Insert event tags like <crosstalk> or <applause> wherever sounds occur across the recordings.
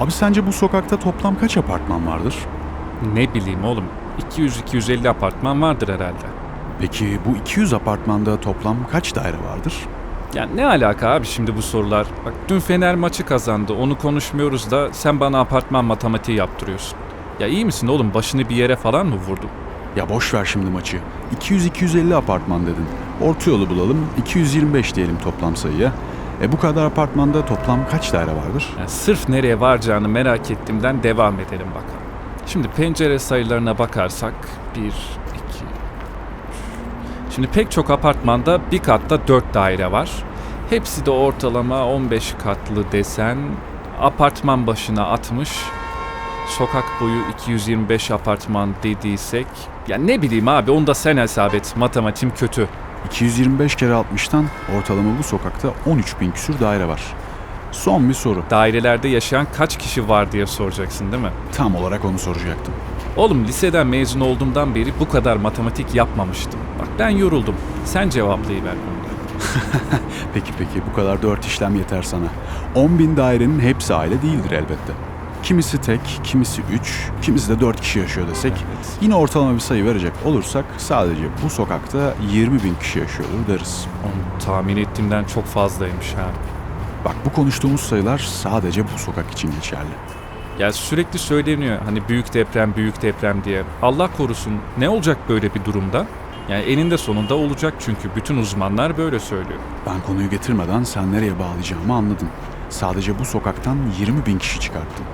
Abi sence bu sokakta toplam kaç apartman vardır? Ne bileyim oğlum. 200-250 apartman vardır herhalde. Peki bu 200 apartmanda toplam kaç daire vardır? Ya ne alaka abi şimdi bu sorular? Bak dün Fener maçı kazandı. Onu konuşmuyoruz da sen bana apartman matematiği yaptırıyorsun. Ya iyi misin oğlum? Başını bir yere falan mı vurdun? Ya boş ver şimdi maçı. 200-250 apartman dedin. Orta yolu bulalım. 225 diyelim toplam sayıya. E bu kadar apartmanda toplam kaç daire vardır? Ya sırf nereye varacağını merak ettiğimden devam edelim bakalım. Şimdi pencere sayılarına bakarsak 1, 2, 3. Şimdi pek çok apartmanda bir katta 4 daire var. Hepsi de ortalama 15 katlı desen apartman başına 60, sokak boyu 225 apartman dediysek ya ne bileyim abi onu da sen hesap et matematiğim kötü. 225 kere 60'tan ortalama bu sokakta 13 bin küsür daire var. Son bir soru. Dairelerde yaşayan kaç kişi var diye soracaksın değil mi? Tam olarak onu soracaktım. Oğlum liseden mezun olduğumdan beri bu kadar matematik yapmamıştım. Bak ben yoruldum. Sen cevaplayıver bunu. <laughs> Peki peki bu kadar dört işlem yeter sana. 10 bin dairenin hepsi aile değildir elbette. Kimisi tek, kimisi 3, kimisi de 4 kişi yaşıyor desek Evet. yine ortalama bir sayı verecek olursak sadece bu sokakta 20 bin kişi yaşıyordur deriz. Onu tahmin ettiğimden çok fazlaymış ha. Bak bu konuştuğumuz sayılar sadece bu sokak için geçerli. Ya sürekli söyleniyor hani büyük deprem büyük deprem diye. Allah korusun ne olacak böyle bir durumda? Yani eninde sonunda olacak çünkü bütün uzmanlar böyle söylüyor. Ben konuyu getirmeden sen nereye bağlayacağımı anladın. Sadece bu sokaktan 20 bin kişi çıkarttım.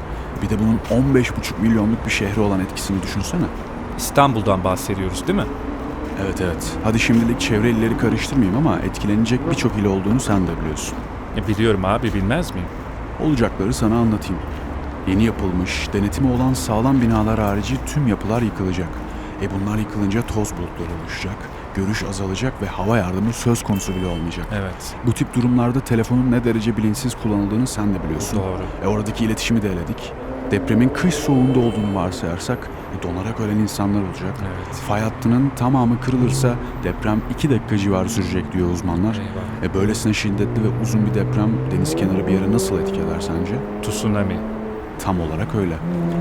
Bir de bunun 15,5 milyonluk bir şehri olan etkisini düşünsene. İstanbul'dan bahsediyoruz değil mi? Evet evet. Hadi şimdilik çevre illeri karıştırmayayım ama etkilenecek birçok il olduğunu sen de biliyorsun. E biliyorum abi bilmez miyim? Olacakları sana anlatayım. Yeni yapılmış, denetimi olan sağlam binalar harici tüm yapılar yıkılacak. E bunlar yıkılınca toz bulutları oluşacak, görüş azalacak ve hava yardımı söz konusu bile olmayacak. Evet Bu tip durumlarda telefonun ne derece bilinçsiz kullanıldığını sen de biliyorsun. doğru. E oradaki iletişimi de eledik. Depremin kış soğuğunda olduğunu varsayarsak e donarak ölen insanlar olacak. Evet. Fay hattının tamamı kırılırsa deprem 2 dakika civarı sürecek diyor uzmanlar. Eyvah. E böylesine şiddetli ve uzun bir deprem deniz kenarı bir yere nasıl etki eder sence? Tsunami. Tam olarak öyle.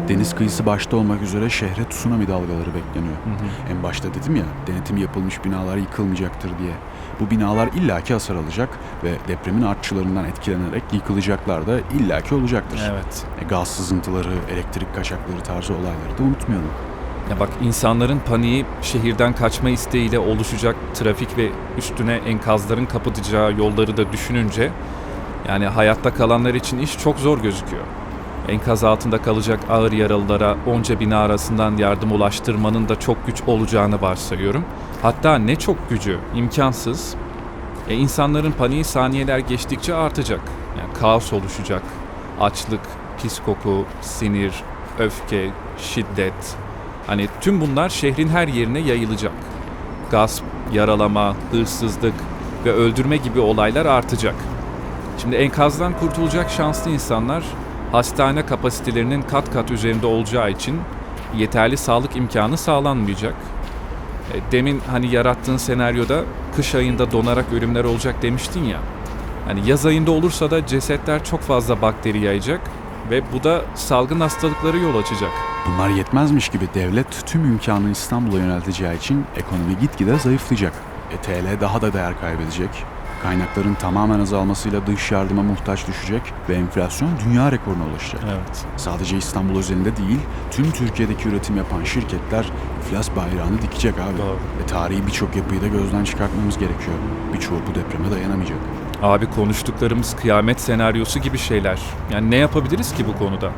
Deniz kıyısı başta olmak üzere şehre tsunami dalgaları bekleniyor. Hı hı. En başta dedim ya denetim yapılmış binalar yıkılmayacaktır diye. Bu binalar illaki hasar alacak ve depremin artçılarından etkilenerek yıkılacaklar da illaki olacaktır. Evet. E, gaz sızıntıları, elektrik kaçakları tarzı olayları da unutmayalım. Ya bak insanların paniği şehirden kaçma isteğiyle oluşacak trafik ve üstüne enkazların kapatacağı yolları da düşününce yani hayatta kalanlar için iş çok zor gözüküyor. Enkaz altında kalacak ağır yaralılara onca bina arasından yardım ulaştırmanın da çok güç olacağını varsayıyorum. Hatta ne çok gücü, imkansız. E insanların paniği saniyeler geçtikçe artacak. Yani kaos oluşacak. Açlık, pis koku, sinir, öfke, şiddet, Hani tüm bunlar şehrin her yerine yayılacak. Gasp, yaralama, hırsızlık ve öldürme gibi olaylar artacak. Şimdi enkazdan kurtulacak şanslı insanlar hastane kapasitelerinin kat kat üzerinde olacağı için yeterli sağlık imkanı sağlanmayacak. E, Demin hani yarattığın senaryoda kış ayında donarak ölümler olacak demiştin ya. Hani yaz ayında olursa da cesetler çok fazla bakteri yayacak ve bu da salgın hastalıkları yol açacak. Bunlar yetmezmiş gibi devlet tüm imkanı İstanbul'a yönelteceği için ekonomi gitgide zayıflayacak. E, TL daha da değer kaybedecek. Kaynakların tamamen azalmasıyla dış yardıma muhtaç düşecek ve enflasyon dünya rekoruna ulaşacak. Evet. Sadece İstanbul özelinde değil, tüm Türkiye'deki üretim yapan şirketler iflas bayrağını dikecek abi. Doğru. Ve tarihi birçok yapıyı da gözden çıkartmamız gerekiyor. Birçoğu bu depreme dayanamayacak. Abi konuştuklarımız kıyamet senaryosu gibi şeyler. Yani ne yapabiliriz ki bu konuda?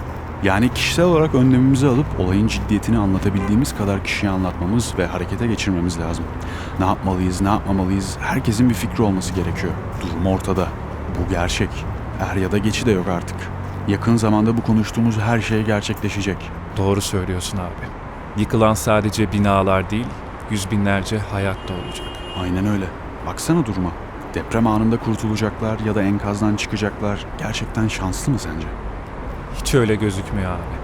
Yani kişisel olarak önlemimizi alıp olayın ciddiyetini anlatabildiğimiz kadar kişiye anlatmamız ve harekete geçirmemiz lazım. Ne yapmalıyız, ne yapmamalıyız herkesin bir fikri olması gerekiyor. Durum ortada. Bu gerçek. Er ya da geçi de yok artık. Yakın zamanda bu konuştuğumuz her şey gerçekleşecek. Doğru söylüyorsun abi. Yıkılan sadece binalar değil, yüz binlerce hayat da olacak. Aynen öyle. Baksana duruma. Deprem anında kurtulacaklar ya da enkazdan çıkacaklar gerçekten şanslı mı sence? Hiç öyle gözükmüyor abi.